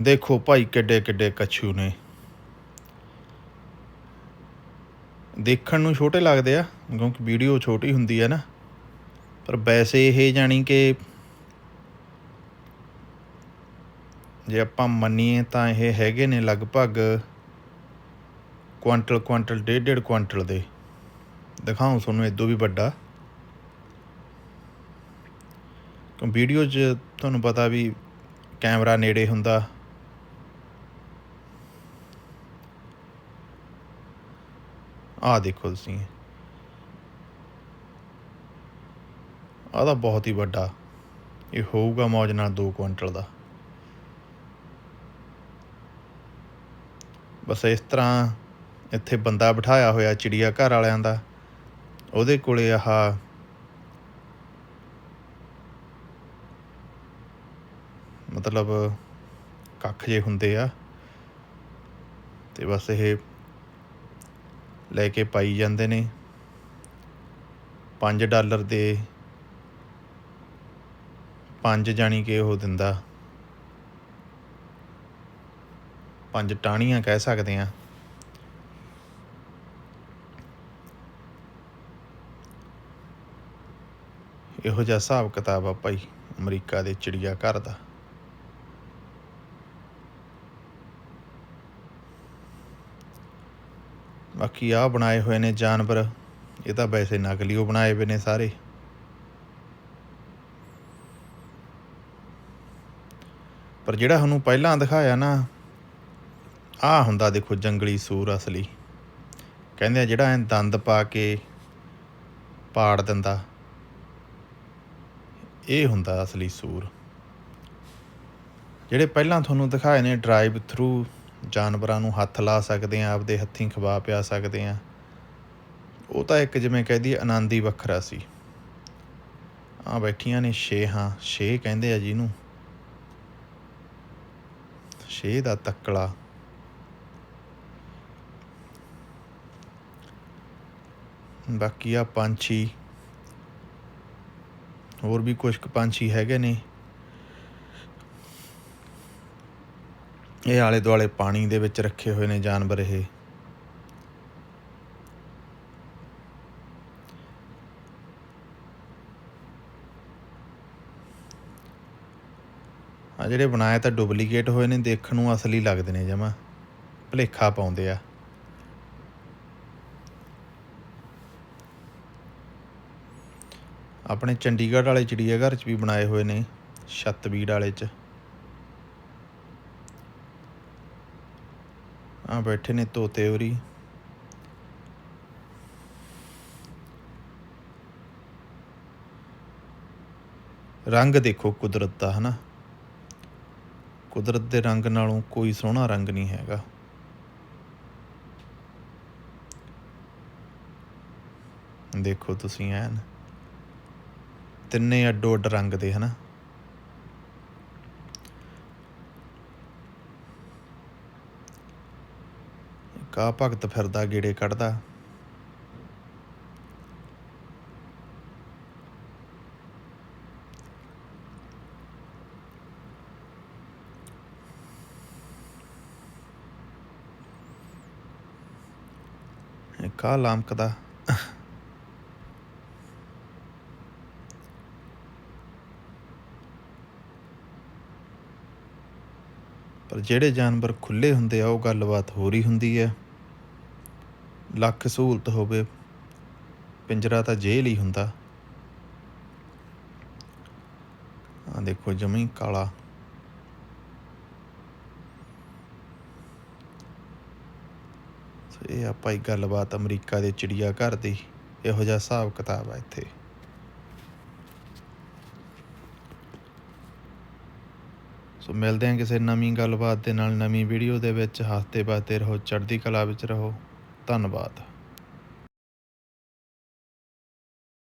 ਦੇਖੋ ਭਾਈ ਕਿੱਡੇ ਕਿੱਡੇ ਕੱਛੂ ਨੇ। ਦੇਖਣ ਨੂੰ ਛੋਟੇ ਲੱਗਦੇ ਆ, ਕਿਉਂਕਿ ਵੀਡੀਓ ਛੋਟੀ ਹੁੰਦੀ ਹੈ ਨਾ। ਪਰ ਵੈਸੇ ਇਹ ਜਾਣੀ ਕਿ ਜੇ ਆਪਾਂ ਮੰਨੀਏ ਤਾਂ ਇਹ ਹੈਗੇ ਨੇ ਲਗਭਗ ਕੁਆਂਟਲ ਕੁਆਂਟਲ, ਡੇਢ ਡੇਢ ਕੁਆਂਟਲ ਦੇ। ਦਿਖਾਉਂ ਤੁਹਾਨੂੰ ਇਦੋਂ ਵੀ ਵੱਡਾ। ਕਿਉਂ ਵੀਡੀਓ 'ਚ ਤੁਹਾਨੂੰ ਪਤਾ ਵੀ ਕੈਮਰਾ ਨੇੜੇ ਹੁੰਦਾ। ਆਹ ਦੇਖੋ ਤੁਸੀਂ। ਆਹ ਤਾਂ ਬਹੁਤ ਹੀ ਵੱਡਾ। ਇਹ ਹੋਊਗਾ ਮੌਜ ਨਾਲ 2 ਕੁਇੰਟਲ ਦਾ। ਬਸ ਇਸ ਤਰ੍ਹਾਂ ਇੱਥੇ ਬੰਦਾ ਬਿਠਾਇਆ ਹੋਇਆ ਚਿੜੀਆ ਘਰ ਵਾਲਿਆਂ ਦਾ। ਉਹਦੇ ਕੋਲੇ ਆਹ ਮਤਲਬ ਕੱਖ ਜੇ ਹੁੰਦੇ ਆ। ਤੇ ਬਸ ਇਹ ਲੈ ਕੇ ਪਾਈ ਜਾਂਦੇ ਨੇ। 5 ਡਾਲਰ ਦੇ ਪੰਜ ਜਾਣੀ ਕਿ ਉਹ ਦਿੰਦਾ। ਪੰਜ ਟਾਹਣੀਆਂ ਕਹਿ ਸਕਦੇ ਆ ਇਹੋ ਜਿਹਾ ਹਿਸਾਬ ਕਿਤਾਬ ਆ ਭਾਈ ਅਮਰੀਕਾ ਦੇ ਚਿੜੀਆ ਘਰ ਦਾ। ਬਾਕੀ ਆਹ ਬਣਾਏ ਹੋਏ ਨੇ ਜਾਨਵਰ। ਇਹ ਤਾਂ ਵੈਸੇ ਨਕਲੀਓ ਬਣਾਏ ਹੋਏ ਨੇ ਸਾਰੇ। ਪਰ ਜਿਹੜਾ ਤੁਹਾਨੂੰ ਪਹਿਲਾਂ ਦਿਖਾਇਆ ਨਾ ਆ ਹੁੰਦਾ ਦੇਖੋ ਜੰਗਲੀ ਸੂਰ ਅਸਲੀ। ਕਹਿੰਦੇ ਆ ਜਿਹੜਾ ਐ ਦੰਦ ਪਾ ਕੇ ਪਾੜ ਦਿੰਦਾ, ਇਹ ਹੁੰਦਾ ਅਸਲੀ ਸੂਰ। ਜਿਹੜੇ ਪਹਿਲਾਂ ਤੁਹਾਨੂੰ ਦਿਖਾਏ ਨੇ ਡਰਾਈਵ ਥਰੂ ਜਾਨਵਰਾਂ ਨੂੰ ਹੱਥ ਲਾ ਸਕਦੇ ਆ, ਆਪਦੇ ਹੱਥੀਂ ਖਵਾ ਪਿਆ ਸਕਦੇ ਆ। ਉਹ ਤਾਂ ਇੱਕ ਜਿਵੇਂ ਕਹਦੀ ਆਨੰਦ ਹੀ ਵੱਖਰਾ ਸੀ। ਆ ਬੈਠੀਆਂ ਨੇ ਛੇਹਾਂ ਛੇ ਕਹਿੰਦੇ ਆ ਜਿਹਨੂੰ। ਛੇ ਦਾ ਤੱਕਲਾ। ਬਾਕੀ ਆ ਪੰਛੀ। ਹੋਰ ਵੀ ਕੁਝ ਕੁ ਪੰਛੀ ਹੈਗੇ ਨੇ। ਇਹ ਆਲੇ ਦੁਆਲੇ ਪਾਣੀ ਦੇ ਵਿੱਚ ਰੱਖੇ ਹੋਏ ਨੇ ਜਾਨਵਰ ਇਹ। ਆ ਜਿਹੜੇ ਬਣਾਏ ਤਾਂ ਡੁਪਲੀਕੇਟ ਹੋਏ ਨੇ, ਦੇਖਣ ਨੂੰ ਅਸਲੀ ਲੱਗਦੇ ਨੇ ਜਮਾ। ਭਲੇਖਾ ਪਾਉਂਦੇ ਆ। ਆਪਣੇ ਚੰਡੀਗੜ੍ਹ ਵਾਲੇ ਚਿੜੀਆਘਰ 'ਚ ਵੀ ਬਣਾਏ ਹੋਏ ਨੇ ਛੱਤਬੀੜ ਵਾਲੇ 'ਚ। ਆ ਬੈਠੇ ਨੇ ਤੋਤੇ ਉਰੀ। ਰੰਗ ਦੇਖੋ ਕੁਦਰਤ ਦਾ, ਹਨਾ? ਕੁਦਰਤ ਦੇ ਰੰਗ ਨਾਲੋਂ ਕੋਈ ਸੋਹਣਾ ਰੰਗ ਨਹੀਂ ਹੈਗਾ। ਦੇਖੋ ਤੁਸੀਂ ਐਨ। ਤਿੰਨੇ ਅੱਡੋ ਅੱਡ ਰੰਗ ਦੇ, ਹਨਾ? ਕਾ ਭਗਤ ਫਿਰਦਾ ਗੇੜੇ ਕੱਢਦਾ। ਇਹ ਕਾ ਲਾਮਕਦਾ। ਪਰ ਜਿਹੜੇ ਜਾਨਵਰ ਖੁੱਲੇ ਹੁੰਦੇ ਆ, ਉਹ ਗੱਲਬਾਤ ਹੋਰ ਹੀ ਹੁੰਦੀ ਹੈ। ਲੱਖ ਸਹੂਲਤ ਹੋਵੇ, ਪਿੰਜਰਾ ਤਾਂ ਜੇਲ੍ਹ ਹੀ ਹੁੰਦਾ। ਆ ਦੇਖੋ ਜਮੀ ਕਾਲਾ। ਇਹ ਆ ਭਾਈ ਗੱਲਬਾਤ ਅਮਰੀਕਾ ਦੇ ਚਿੜੀਆ ਘਰ ਦੀ, ਇਹੋ ਜਿਹਾ ਹਿਸਾਬ ਕਿਤਾਬ ਆ ਇੱਥੇ। ਸੋ ਮਿਲਦੇ ਹਾਂ ਕਿਸੇ ਨਵੀਂ ਗੱਲਬਾਤ ਦੇ ਨਾਲ ਨਵੀਂ ਵੀਡੀਓ ਦੇ ਵਿੱਚ। ਹੱਸਦੇ ਬਾਤੇ ਰਹੋ, ਚੜ੍ਹਦੀ ਕਲਾ ਵਿੱਚ ਰਹੋ। ਧੰਨਵਾਦ।